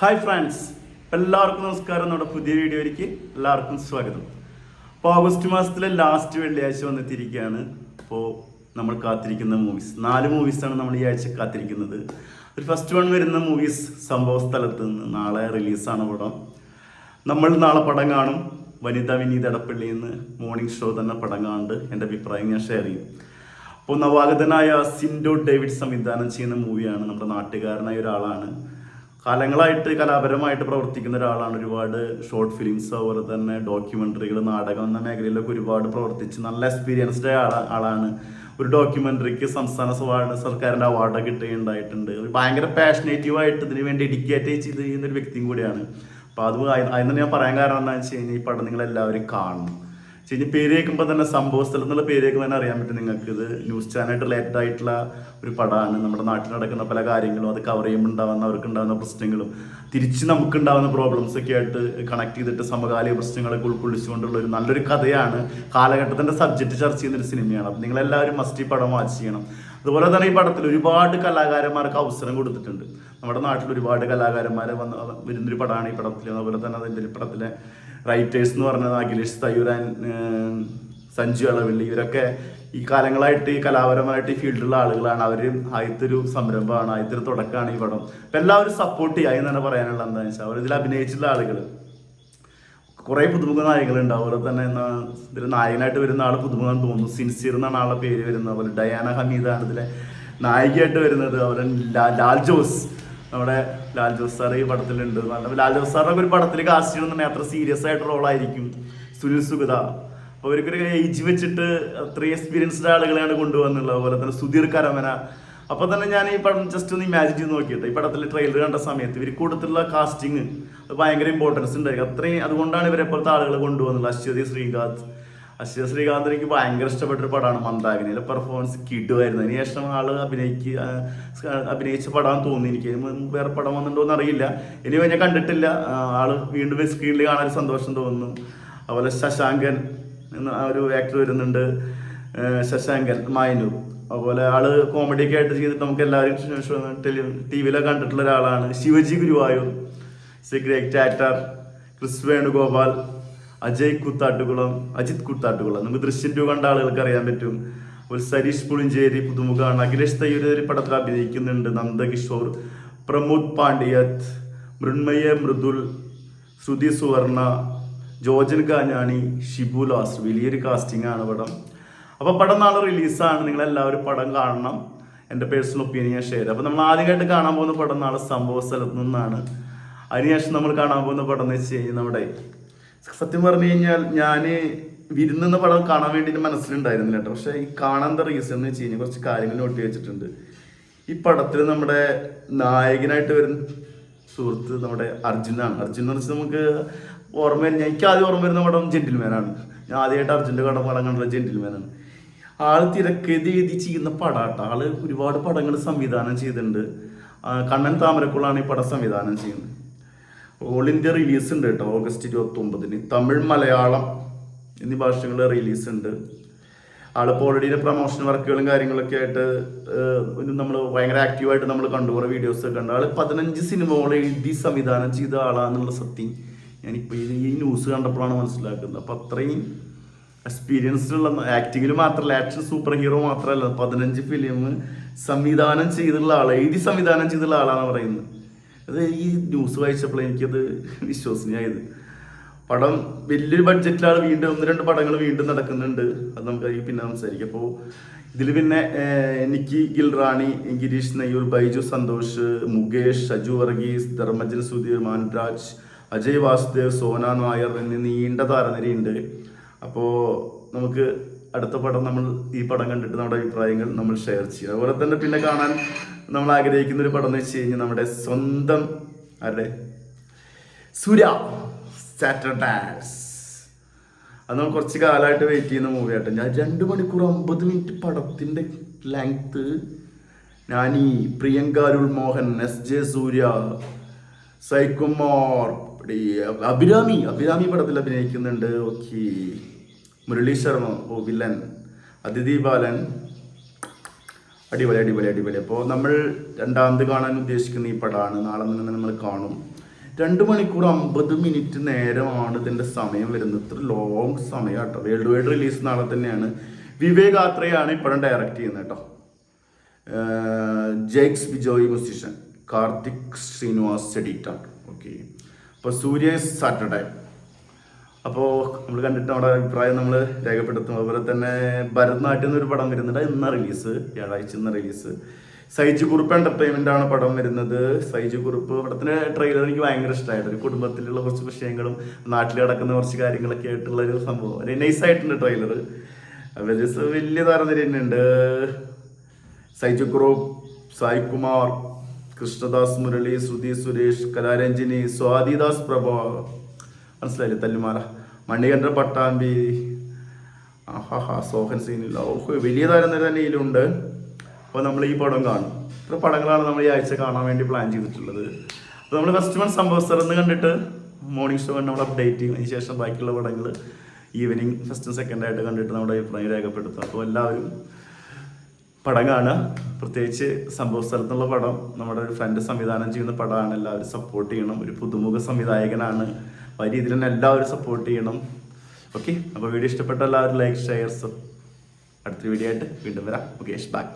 Hi friends എല്ലാവർക്കും നമസ്കാരം. നമ്മുടെ പുതിയ വീഡിയോയിലേക്ക് എല്ലാവർക്കും സ്വാഗതം. അപ്പോൾ ഓഗസ്റ്റ് മാസത്തിലെ ലാസ്റ്റ് വെള്ളിയാഴ്ച വന്നെത്തിയിരിക്കുകയാണ്. അപ്പോൾ നമ്മൾ കാത്തിരിക്കുന്ന മൂവീസ് നാല് മൂവീസാണ് നമ്മൾ ഈ ആഴ്ച കാത്തിരിക്കുന്നത്. ഒരു ഫസ്റ്റ് വൺ വരുന്ന മൂവീസ് സംഭവ സ്ഥലത്ത് നിന്ന് നാളെ റിലീസാണ് പടം. നമ്മൾ നാളെ പടം കാണും. വനിത വിനീത് എടപ്പള്ളിയിൽ നിന്ന് മോർണിംഗ് ഷോ തന്നെ പടം കാണുന്നുണ്ട്. എന്റെ അഭിപ്രായം ഞാൻ ഷെയർ ചെയ്യും. അപ്പോൾ നവാഗതനായ സിൻഡോ ഡേവിഡ് സംവിധാനം ചെയ്യുന്ന മൂവിയാണ് നമ്മുടെ നാട്ടുകാരനായ ഒരാളാണ്. കാലങ്ങളായിട്ട് കലാപരമായിട്ട് പ്രവർത്തിക്കുന്ന ഒരാളാണ് ഒരുപാട് ഷോർട്ട് ഫിലിംസ് അതുപോലെ തന്നെ ഡോക്യുമെന്ററികൾ നാടകം എന്ന മേഖലയിലൊക്കെ ഒരുപാട് പ്രവർത്തിച്ച് നല്ല എക്സ്പീരിയൻസ്ഡ് ആളാണ്. ഒരു ഡോക്യുമെന്ററിക്ക് സംസ്ഥാന സർക്കാരിന്റെ അവാർഡ് കിട്ടുകയുണ്ടായിട്ടുണ്ട്. ഒരു ഭയങ്കര പാഷനേറ്റീവായിട്ട് ഇതിന് വേണ്ടി ഡെഡിക്കേറ്റ് ചെയ്ത് ചെയ്യുന്ന ഒരു വ്യക്തിയും കൂടിയാണ്. അപ്പോൾ അത് അതിന് ഞാൻ പറയാൻ കാരണം എന്താണെന്ന് വെച്ച് കഴിഞ്ഞാൽ ഈ പടം നിങ്ങൾ എല്ലാവരും കാണണം. ശരി പേര് കേൾക്കുമ്പോൾ തന്നെ സംഭവ സ്ഥലം എന്നുള്ള പേര് കേൾക്കുമ്പോൾ തന്നെ അറിയാൻ പറ്റും നിങ്ങൾക്ക്. ഇത് ന്യൂസ് ചാനലായിട്ട് റിലേറ്റഡ് ആയിട്ടുള്ള ഒരു പടമാണ് നമ്മുടെ നാട്ടിൽ നടക്കുന്ന പല കാര്യങ്ങളും അത് കവർ ചെയ്യുമ്പോൾ ഉണ്ടാകുന്ന അവർക്ക് ഉണ്ടാകുന്ന പ്രശ്നങ്ങളും തിരിച്ച് നമുക്ക് ഉണ്ടാകുന്ന പ്രോബ്ലംസ് ഒക്കെ ആയിട്ട് കണക്ട് ചെയ്തിട്ട് സമകാലിക പ്രശ്നങ്ങളൊക്കെ ഉൾക്കൊള്ളിച്ചുകൊണ്ടുള്ള ഒരു നല്ലൊരു കഥയാണ് കാലഘട്ടത്തിന്റെ സബ്ജക്റ്റ് ചർച്ച ചെയ്യുന്ന ഒരു സിനിമയാണ്. അപ്പം നിങ്ങളെല്ലാവരും മസ്റ്റ് ഈ പടം വാച്ച് ചെയ്യണം. അതുപോലെ തന്നെ ഈ പടത്തിൽ ഒരുപാട് കലാകാരന്മാർക്ക് അവസരം കൊടുത്തിട്ടുണ്ട്. നമ്മുടെ നാട്ടിൽ ഒരുപാട് കലാകാരന്മാർ വന്ന് വരുന്നൊരു പടമാണ് ഈ പടത്തിൽ അതുപോലെ തന്നെ അതിന്റെ പടത്തിലെ റൈറ്റേഴ്സ് എന്ന് പറഞ്ഞത് അഖിലേഷ് തയ്യൂർ ആൻഡ് സഞ്ജു അളവിള്ളി ഇവരൊക്കെ ഈ കാലങ്ങളായിട്ട് ഈ കലാപരമായിട്ട് ഈ ഫീൽഡിലുള്ള ആളുകളാണ്. അവർ ആദ്യത്തെ ഒരു സംരംഭമാണ് ആദ്യത്തെ തുടക്കമാണ് ഈ പടം. അപ്പം എല്ലാവരും സപ്പോർട്ട് ചെയ്യുക എന്ന് തന്നെ പറയാനുള്ള എന്താണെന്ന് വെച്ചാൽ അവർ ഇതിൽ അഭിനയിച്ചിട്ടുള്ള ആളുകൾ കുറേ പുതുമുഖ നായകളുണ്ട് അതുപോലെ തന്നെ ഇതിൽ നായകനായിട്ട് വരുന്ന ആൾ പുതുമുഖം തോന്നുന്നു. സിൻസിയർ എന്നാണ് ആളുടെ പേര് വരുന്നത്. അതുപോലെ ഡയാന ഹമീദാണ് ഇതിലെ നായികയായിട്ട് വരുന്നത്. അതുപോലെ ലാൽ ജോസ്. നമ്മുടെ ലാൽ ജോസ് സാർ ഈ പടത്തിലുണ്ട്. ലാൽ ജോസ് സാറിനെ ഒരു പടത്തിൽ കാസ്റ്റ് ചെയ്യണമെന്നുണ്ടെങ്കിൽ അത്ര സീരിയസ് ആയിട്ട് റോളായിരിക്കും സുനിൽ സുഗത. അപ്പോൾ അവർക്കൊരു ഏജ് വെച്ചിട്ട് അത്രയും എക്സ്പീരിയൻസ്ഡ് ആളുകളെയാണ് കൊണ്ടുവന്നുള്ളത് അതുപോലെ തന്നെ സുധീർ കരമന. അപ്പൊ തന്നെ ഞാൻ ഈ പടം ജസ്റ്റ് ഒന്ന് ഇമാജിൻ ചെയ്ത് നോക്കിയിട്ട് ഈ പടത്തിൽ ട്രെയിലർ കണ്ട സമയത്ത് ഇവർ കൊടുത്തുള്ള കാസ്റ്റിംഗ് ഭയങ്കര ഇമ്പോർട്ടൻസ് ഉണ്ടായിരിക്കും. അത്രയും അതുകൊണ്ടാണ് ഇവരെ പോലത്തെ ആളുകളെ കൊണ്ടുവന്നുള്ളത് അശ്വതി ശ്രീകാന്ത് അശ്വതി ശ്രീകാന്ത് എനിക്ക് ഭയങ്കര ഇഷ്ടപ്പെട്ടൊരു പടമാണ് മന്ദാകിനിയിലെ പെർഫോമൻസ് കിടുമായിരുന്നു അതിന് ശേഷം ആൾ അഭിനയിക്കുക അഭിനയിച്ച പടം തോന്നി എനിക്ക്. വേറെ പടം വന്നിട്ടുണ്ടോ എന്നറിയില്ല. ഇനി ഞാൻ കണ്ടിട്ടില്ല. ആൾ വീണ്ടും സ്ക്രീനിൽ കാണാൻ സന്തോഷം തോന്നുന്നു. അതുപോലെ ശശാങ്കൻ എന്ന ഒരു ആക്ടർ വരുന്നുണ്ട്. ശശാങ്കൻ മായനൂർ അതുപോലെ ആൾ കോമഡിയൊക്കെ ആയിട്ട് ചെയ്തിട്ട് നമുക്ക് എല്ലാവരും ടി വിയിലൊക്കെ കണ്ടിട്ടുള്ള ഒരാളാണ് Shivaji Guruvayur. Great actor Kris Venugopal. Ajay Koothattukulam Ajith Koothattukulam. നമുക്ക് ദൃശ്യം ടു കണ്ട ആളുകൾക്ക് അറിയാൻ പറ്റും. ഒരു സരീഷ് പുളിഞ്ചേരി പുതുമുഖാണ് അഖിലേഷ് തയ്യൂർ ഒരു പടത്തിൽ അഭിനയിക്കുന്നുണ്ട് നന്ദകിഷോർ പ്രമോദ് പാണ്ഡ്യത് മൃണ്മയ മൃദുൽ ശ്രുതി സുവർണ ജോജൻ കാഞ്ഞാണി ഷിബു ലാസ് വലിയൊരു കാസ്റ്റിംഗ് ആണ് പടം. അപ്പോൾ പടം നാളെ റിലീസാണ്. നിങ്ങൾ എല്ലാവരും പടം കാണണം. എന്റെ പേഴ്സണൽ ഒപ്പീനിയൻ ഞാൻ ഷെയർ അപ്പോൾ നമ്മൾ ആദ്യമായിട്ട് കാണാൻ പോകുന്ന പടം നാളെ സംഭവ സ്ഥലത്ത് നിന്നാണ്. അതിനുശേഷം നമ്മൾ കാണാൻ പോകുന്ന പടം എന്ന് വെച്ച് കഴിഞ്ഞാൽ നമ്മുടെ സത്യം പറഞ്ഞു കഴിഞ്ഞാൽ ഞാൻ വിരുന്നെന്ന പടം കാണാൻ വേണ്ടി എന്റെ മനസ്സിലുണ്ടായിരുന്നില്ല കേട്ടോ. പക്ഷേ ഈ കാണാൻ റീസൺ എന്ന് വെച്ച് കഴിഞ്ഞാൽ കുറച്ച് കാര്യങ്ങൾ നോട്ട് വെച്ചിട്ടുണ്ട്. ഈ പടത്തിൽ നമ്മുടെ നായകനായിട്ട് വരുന്ന സുഹൃത്ത് നമ്മുടെ അർജുനാണ് അർജുൻ എന്ന് വെച്ചാൽ നമുക്ക് ഓർമ്മ വരുന്ന എനിക്ക് ആദ്യം ഓർമ്മ വരുന്ന പടം ജെന്റിൽമാനാണ് ഞാൻ ആദ്യമായിട്ട് അർജുന്റെ കടം പടം കണ്ടത് ജെന്റിൽമാനാണ് ആൾ തിരക്കേത് എഴുതി ചെയ്യുന്ന പടാട്ട. ആൾ ഒരുപാട് പടങ്ങൾ സംവിധാനം ചെയ്തിട്ടുണ്ട്. കണ്ണൻ താമരക്കുളാണ് ഈ പടം സംവിധാനം ചെയ്യുന്നത്. ഓൾ ഇന്ത്യ റിലീസ് ഉണ്ട് കേട്ടോ ഓഗസ്റ്റ് ഇരുപത്തി ഒമ്പതിന് തമിഴ് മലയാളം എന്നീ ഭാഷകൾ റിലീസ് ഉണ്ട്. ആളിപ്പോൾ ഓൾറെഡി പ്രൊമോഷൻ വർക്കുകളും കാര്യങ്ങളൊക്കെ ആയിട്ട് നമ്മൾ ഭയങ്കര ആക്റ്റീവായിട്ട് നമ്മൾ കണ്ടു കുറേ വീഡിയോസ് ഒക്കെ ഉണ്ട് ആൾ പതിനഞ്ച് സിനിമകൾ എഴുതി സംവിധാനം ചെയ്ത ആളാന്നുള്ള സത്യം ഞാനിപ്പോൾ ഈ ന്യൂസ് കണ്ടപ്പോഴാണ് മനസ്സിലാക്കുന്നത്. അപ്പം അത്രയും എക്സ്പീരിയൻസ്ഡ് ഉള്ള ആക്ടിങ്ങിൽ മാത്രമല്ല ആക്ഷൻ സൂപ്പർ ഹീറോ മാത്രമല്ല പതിനഞ്ച് ഫിലിം സംവിധാനം ചെയ്തിട്ടുള്ള ആൾ എഴുതി സംവിധാനം ചെയ്തിട്ടുള്ള ആളാണ് പറയുന്നത്. അത് ഈ ന്യൂസ് വായിച്ചപ്പോൾ എനിക്കത് വിശ്വസനീയായത്. പടം വലിയൊരു ബഡ്ജറ്റിലാണ് വീണ്ടും ഒന്ന് രണ്ട് പടങ്ങൾ വീണ്ടും നടക്കുന്നുണ്ട്. അത് നമുക്ക് പിന്നെ സംസാരിക്കാം. അപ്പോൾ ഇതിൽ പിന്നെ നിക്കി ഗിൽറാണി ഗിരീഷ് നയ്യൂർ ബൈജു സന്തോഷ് മുകേഷ് സജു വർഗീസ് ധർമ്മജൻ സുധീർ മാൻരാജ് അജയ് വാസുദേവ് സോന നായർ എന്നീ നീണ്ട താരനിരയുണ്ട്. അപ്പോൾ നമുക്ക് അടുത്ത പടം നമ്മൾ ഈ പടം കണ്ടിട്ട് നമ്മുടെ അഭിപ്രായങ്ങൾ നമ്മൾ ഷെയർ ചെയ്യും. അതുപോലെ തന്നെ പിന്നെ കാണാൻ നമ്മൾ ആഗ്രഹിക്കുന്ന ഒരു പടം എന്ന് വെച്ച് കഴിഞ്ഞാൽ നമ്മുടെ സ്വന്തം ആരുടെ? സുര സാറ്റർഡാസ് അത് നമ്മൾ കുറച്ച് കാലമായിട്ട് വെയിറ്റ് ചെയ്യുന്ന മൂവി ആട്ടോ. ഞാൻ രണ്ട് മണിക്കൂർ അമ്പത് മിനിറ്റ് പടത്തിന്റെ ലെങ്ത് ഞാൻ ഈ പ്രിയങ്ക അരുൾ മോഹൻ എസ് ജെ സൂര്യ സൈകുമാർ അഭിരാമി അഭിരാമി പടത്തിൽ അഭിനയിക്കുന്നുണ്ട്. ഓക്കെ മുരളി ശർമ്മ ഓ വില്ലൻ അതിഥി ബാലൻ അടിപൊളി അടിപൊളി അടിപൊളി. അപ്പോൾ നമ്മൾ രണ്ടാമത് കാണാൻ ഉദ്ദേശിക്കുന്ന ഈ പടമാണ് നാളെ നിന്ന് നമ്മൾ കാണും. രണ്ട് മണിക്കൂർ അമ്പത് മിനിറ്റ് നേരമാണ് ഇതിന്റെ സമയം വരുന്നത്. ഇത്ര ലോങ് സമയം കേട്ടോ വേൾഡ് വൈഡ് റിലീസ് നാളെ തന്നെയാണ്. വിവേകാത്രയാണ് പടം ഡയറക്റ്റ് ചെയ്യുന്നത് കേട്ടോ. Jakes Bejoy musician Karthik Srinivas editor. Okay അപ്പോൾ സൂര്യ സാറ്റർഡേ അപ്പോൾ നമ്മൾ കണ്ടിട്ട് നമ്മുടെ അഭിപ്രായം നമ്മൾ രേഖപ്പെടുത്തും. അതുപോലെ തന്നെ ഭരതനാട്യം എന്നൊരു പടം വരുന്നുണ്ട്. ഇന്ന റിലീസ് വ്യാഴാഴ്ച ഇന്ന റിലീസ് സൈജു കുറുപ്പ് എന്റർടൈൻമെന്റ് ആണ് പടം വരുന്നത്. സൈജു കുറുപ്പ് പടത്തിന് ട്രെയിലർ എനിക്ക് ഭയങ്കര ഇഷ്ടമായിട്ട് ഒരു കുടുംബത്തിലുള്ള കുറച്ച് വിഷയങ്ങളും നാട്ടിൽ കിടക്കുന്ന കുറച്ച് കാര്യങ്ങളൊക്കെ ആയിട്ടുള്ള ഒരു സംഭവം. ഒരു നൈസ് ആയിട്ടുണ്ട് ട്രെയിലർ വലിയ വലിയ താരനിര തന്നെയുണ്ട് സൈജു കുറുപ്പ് സായി കുമാർ കൃഷ്ണദാസ് മുരളി ശ്രുതി സുരേഷ് കലാരഞ്ജിനി സ്വാതിദാസ് പ്രഭ. മനസ്സിലായില്ലേ? തല്ലുമാല. മണികണ്ഠ പട്ടാമ്പി ആഹാ സോഹൻ സീനിൽ ഓഹ് വലിയ താരം തന്നെ ഇതിലുണ്ട്. അപ്പോൾ നമ്മൾ ഈ പടം കാണും. ഇത്ര പടങ്ങളാണ് നമ്മൾ ഈ ആഴ്ച കാണാൻ വേണ്ടി പ്ലാൻ ചെയ്തിട്ടുള്ളത്. അപ്പോൾ നമ്മൾ ഫസ്റ്റ് വൺ സംഭവസ്ഥർ എന്ന് കണ്ടിട്ട് മോർണിംഗ് ഷോ നമ്മൾ അപ്ഡേറ്റ് ചെയ്യും. അതിനുശേഷം ബാക്കിയുള്ള പടങ്ങൾ ഈവനിങ് ഫസ്റ്റും സെക്കൻഡ് ആയിട്ട് കണ്ടിട്ട് നമ്മുടെ അഭിപ്രായം രേഖപ്പെടുത്തും. അപ്പോൾ എല്ലാവരും പടം കാണുക. പ്രത്യേകിച്ച് സംഭവ സ്ഥലത്തുള്ള പടം. നമ്മുടെ ഒരു ഫ്രണ്ട് സംവിധാനം ചെയ്യുന്ന പടമാണ്. എല്ലാവരും സപ്പോർട്ട് ചെയ്യണം. ഒരു പുതുമുഖ സംവിധായകനാണ് ആ രീതിയിൽ തന്നെ എല്ലാവരും സപ്പോർട്ട് ചെയ്യണം. ഓക്കെ അപ്പോൾ വീഡിയോ ഇഷ്ടപ്പെട്ട എല്ലാവരും ലൈക്ക് ഷെയർ അടുത്ത വീഡിയോ ആയിട്ട് വീണ്ടും വരാം. Okay bye